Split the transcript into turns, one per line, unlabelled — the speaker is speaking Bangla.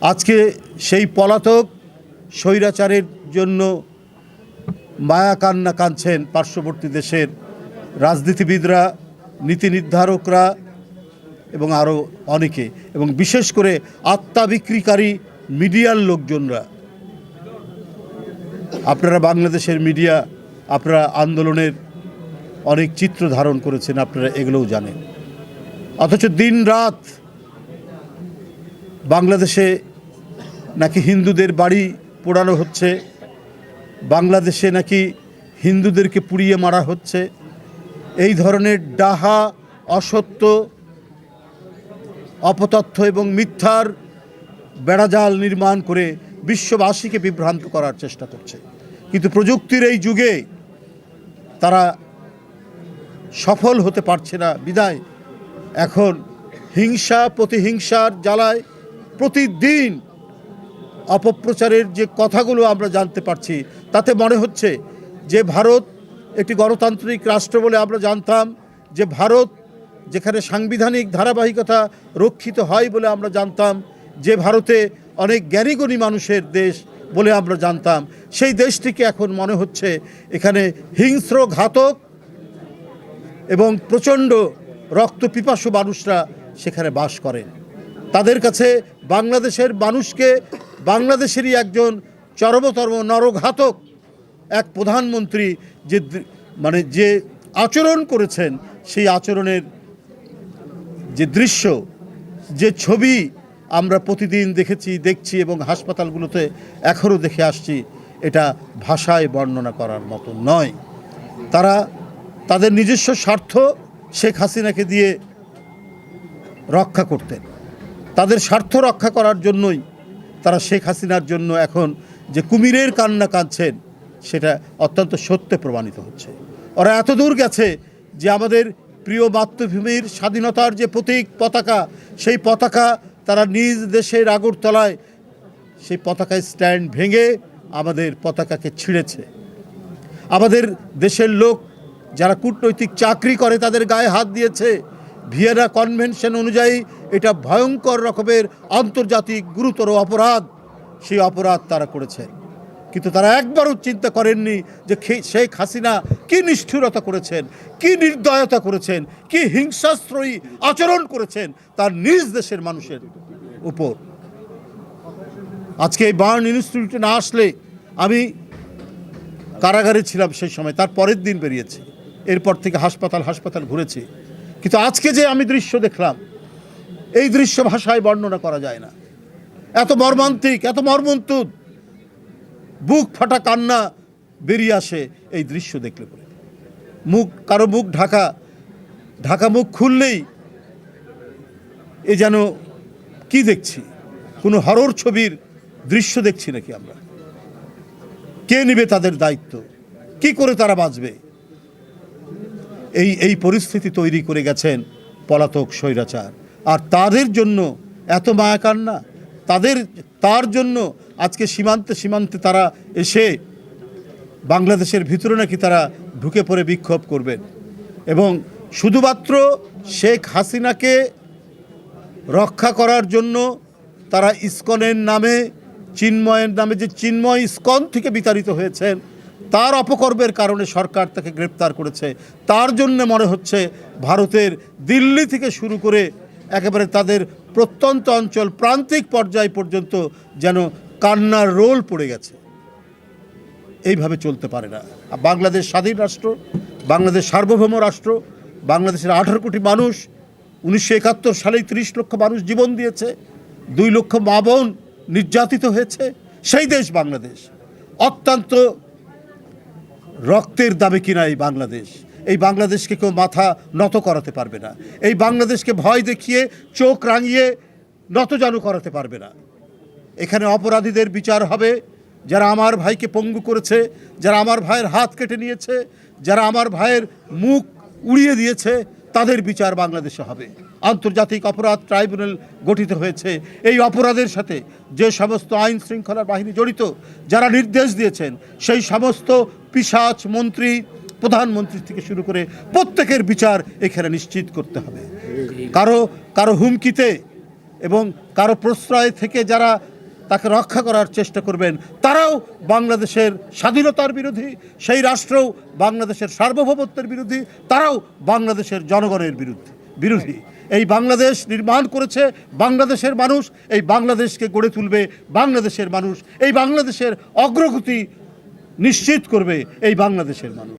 আজকে সেই পলাতক স্বৈরাচারের জন্য মায়া কান্না কাঁদছেন পার্শ্ববর্তী দেশের রাজনীতিবিদরা, নীতি নির্ধারকরা এবং আরও অনেকে এবং বিশেষ করে আত্মা বিক্রিকারী মিডিয়ার লোকজনরা। আপনারা বাংলাদেশের মিডিয়া, আপনারা আন্দোলনের অনেক চিত্র ধারণ করেছেন, আপনারা এগুলোও জানেন। অথচ দিন রাত বাংলাদেশে নাকি হিন্দুদের বাড়ি পোড়ানো হচ্ছে? বাংলাদেশে নাকি হিন্দুদেরকে পুড়িয়ে মারা হচ্ছে? এই ধরনের ডাহা, অসত্য, অপতথ্য এবং মিথ্যার বেড়াজাল নির্মাণ করে বিশ্ববাসীকে বিভ্রান্ত করার চেষ্টা করছে। কিন্তু প্রযুক্তির এই যুগে তারা সফল হতে পারছে না। বিদায়, এখন হিংসা, প্রতিহিংসার জ্বালায় প্রতিদিন অপপ্রচারের যে কথাগুলো আমরা জানতে পারছি, তাতে মনে হচ্ছে যে ভারত একটি গণতান্ত্রিক রাষ্ট্র বলে আমরা জানতাম, যে ভারত যেখানে সাংবিধানিক ধারাবাহিকতা রক্ষিত হয় বলে আমরা জানতাম, যে ভারতে অনেক জ্ঞানীগুণী মানুষের দেশ বলে আমরা জানতাম। সেই দেশটিকে এখন মনে হচ্ছে এখানে হিংস্র ঘাতক এবং প্রচণ্ড রক্তপিপাসু মানুষরা সেখানে বাস করেন। তাদের কাছে বাংলাদেশের মানুষকে, বাংলাদেশেরই একজন চরমতর্ম নরঘাতক এক প্রধানমন্ত্রী যে মানে যে আচরণ করেছেন, সেই আচরণের যে দৃশ্য, যে ছবি আমরা প্রতিদিন দেখেছি, দেখছি এবং হাসপাতালগুলোতে এখনও দেখে আসছি, এটা ভাষায় বর্ণনা করার মতো নয়। তারা তাদের নিজস্ব স্বার্থ শেখ হাসিনাকে দিয়ে রক্ষা করতেন। তাদের স্বার্থ রক্ষা করার জন্যই তারা শেখ হাসিনার জন্য এখন যে কুমিরের কান্না কাঁদছেন, সেটা অত্যন্ত সত্যে প্রমাণিত হচ্ছে। ওরা এত দূর গেছে যে আমাদের প্রিয় মাতৃভূমির স্বাধীনতার যে প্রতীক পতাকা, সেই পতাকা তারা নিজ দেশের আগরতলায়, সেই পতাকায় স্ট্যান্ড ভেঙে আমাদের পতাকাকে ছিঁড়েছে। আমাদের দেশের লোক যারা কূটনৈতিক চাকরি করে তাদের গায়ে হাত দিয়েছে। ভিয়েনা কনভেনশন অনুযায়ী এটা ভয়ঙ্কর রকমের আন্তর্জাতিক গুরুতর অপরাধ। সেই অপরাধ তারা করেছে। কিন্তু তারা একবারও চিন্তা করেননি যে শেখ হাসিনা কি নিষ্ঠুরতা করেছেন, কি নির্দয়তা করেছেন, কি হিংসাশ্রয়ী আচরণ করেছেন তার নিজ দেশের মানুষের উপর। আজকে এই বার্ন ইনস্টিটিউটে না আসলে আমি কারাগারে ছিলাম সেই সময়, তার পরের দিন বেরিয়েছি। এরপর থেকে হাসপাতাল হাসপাতাল ঘুরেছি। কিন্তু আজকে যে আমি দৃশ্য দেখলাম এই দৃশ্য ভাষায় বর্ণনা করা যায় না। এত মর্মান্তিক, এত মর্মন্তুদ। বুক ফাটা কান্না বেরিয়ে আসে এই দৃশ্য দেখলে পরে। মুখ, কারও মুখ ঢাকা ঢাকা মুখ খুললেই এ যেন কি দেখছি? কোনো হরর ছবির দৃশ্য দেখছি নাকি আমরা? কে নেবে তাদের দায়িত্ব? কি করে তারা বাঁচবে? এই এই পরিস্থিতি তৈরি করে গেছেন পলাতক স্বৈরাচার। আর তাদের জন্য এত মায়া কান্না, তাদের, তার জন্য আজকে সীমান্তে সীমান্তে তারা এসে বাংলাদেশের ভিতরে নাকি তারা ঢুকে পড়ে বিক্ষোভ করবেন। এবং শুধুমাত্র শেখ হাসিনাকে রক্ষা করার জন্য তারা ইস্কনের নামে, চিন্ময়ের নামে যে চিন্ময় ইস্কন থেকে বিতাড়িত হয়েছেন, তার অপকর্মের কারণে সরকার তাকে গ্রেপ্তার করেছে। তার জন্য মনে হচ্ছে ভারতের দিল্লি থেকে শুরু করে একেবারে তাদের প্রত্যন্ত অঞ্চল প্রান্তিক পর্যায় পর্যন্ত যেন কান্নার রোল পড়ে গেছে। এইভাবে চলতে পারে না। বাংলাদেশ স্বাধীন রাষ্ট্র, বাংলাদেশ সার্বভৌম রাষ্ট্র, বাংলাদেশের আঠারো কোটি মানুষ, উনিশশো একাত্তর সালেই তিরিশ লক্ষ মানুষ জীবন দিয়েছে, দুই লক্ষ মা বোন নির্যাতিত হয়েছে, সেই দেশ বাংলাদেশ। অত্যন্ত রক্তের দামে কিনা এই বাংলাদেশ? এই বাংলাদেশকে কেউ মাথা নত করাতে পারবে না। এই বাংলাদেশকে ভয় দেখিয়ে, চোখ রাঙিয়ে নতজানু করাতে পারবে না। এখানে অপরাধীদের বিচার হবে। যারা আমার ভাইকে পঙ্গু করেছে, যারা আমার ভাইয়ের হাত কেটে নিয়েছে, যারা আমার ভাইয়ের মুখ উড়িয়ে দিয়েছে, তাদের বিচার বাংলাদেশে হবে। আন্তর্জাতিক অপরাধ ট্রাইব্যুনাল গঠিত হয়েছে। এই অপরাধের সাথে যে সমস্ত আইন শৃঙ্খলার বাহিনী জড়িত, যারা নির্দেশ দিয়েছেন, সেই সমস্ত পিসাচ মন্ত্রী প্রধানমন্ত্রী থেকে শুরু করে প্রত্যেকের বিচার এখানে নিশ্চিত করতে হবে। কারও কারও হুমকিতে এবং কারও প্রশ্রয় থেকে যারা তাকে রক্ষা করার চেষ্টা করবেন, তারাও বাংলাদেশের স্বাধীনতার বিরোধী, সেই রাষ্ট্রও বাংলাদেশের সার্বভৌমত্বের বিরোধী, তারাও বাংলাদেশের জনগণের বিরুদ্ধে, বিরোধী। এই বাংলাদেশ নির্মাণ করেছে বাংলাদেশের মানুষ, এই বাংলাদেশকে গড়ে তুলবে বাংলাদেশের মানুষ, এই বাংলাদেশের অগ্রগতি নিশ্চিত করবে এই বাংলাদেশের মানুষ।